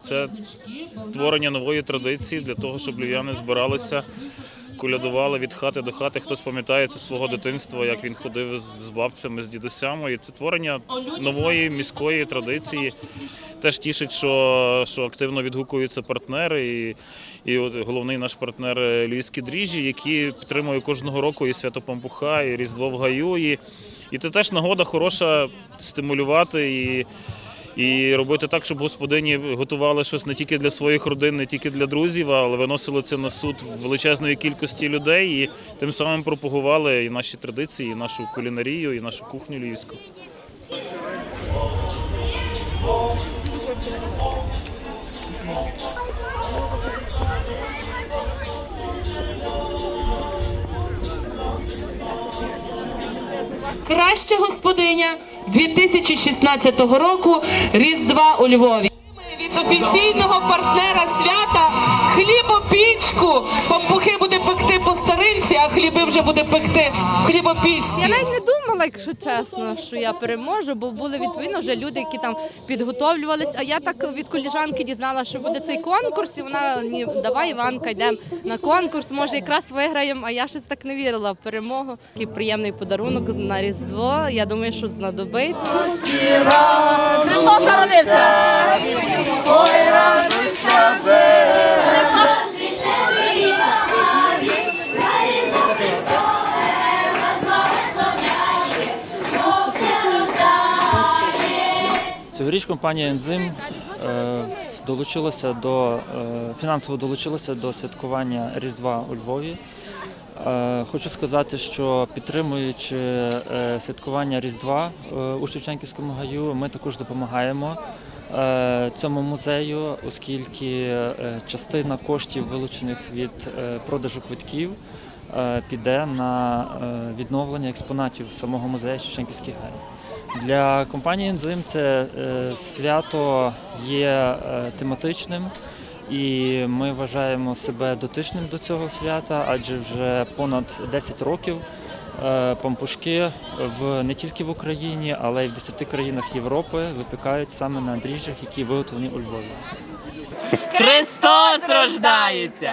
Це творення нової традиції для того, щоб львів'яни збиралися, колядували від хати до хати. Хтось пам'ятає це свого дитинства, як він ходив з бабцями, з дідусями. І це творення нової міської традиції. Теж тішить, що, що активно відгукуються партнери. І, і от головний наш партнер е, Львівські дріжджі, які підтримують кожного року і свято Пампуха, і Різдво в Гаю. І, і це теж нагода хороша стимулювати і. І робити так, щоб господині готували щось не тільки для своїх родин, не тільки для друзів, але виносили це на суд величезної кількості людей і тим самим пропагували і наші традиції, і нашу кулінарію, і нашу кухню львівську. Краща господиня 2016 року Різдва у Львові. Від офіційного партнера свята хлібопічку. Пампухи буде пекти по старинці, а хліби вже буде пекти в хлібопічці. Думала, якщо чесно, що я переможу, бо були відповідно вже люди, які там підготовлювались. А я так від коліжанки дізналася, що буде цей конкурс, і вона ні, давай, Іванка, йдемо на конкурс, може якраз виграємо. А я щось так не вірила в перемогу. Такий приємний подарунок на Різдво. Я думаю, що знадобиться. Цьогоріч компанія Ензим е, долучилася до е, фінансово долучилася до святкування Різдва у Львові. Е, Хочу сказати, що підтримуючи святкування Різдва у Шевченківському гаю, ми також допомагаємо цьому музею, оскільки частина коштів, вилучених від продажу квитків, піде на відновлення експонатів самого музею Шевченківський гай. Для компанії Ензим це е, свято є е, тематичним, і ми вважаємо себе дотичним до цього свята, адже вже понад 10 років е, пампушки в не тільки в Україні, але й в 10 країнах Європи випікають саме на дріжджах, які виготовлені у Львові. Христос рождається!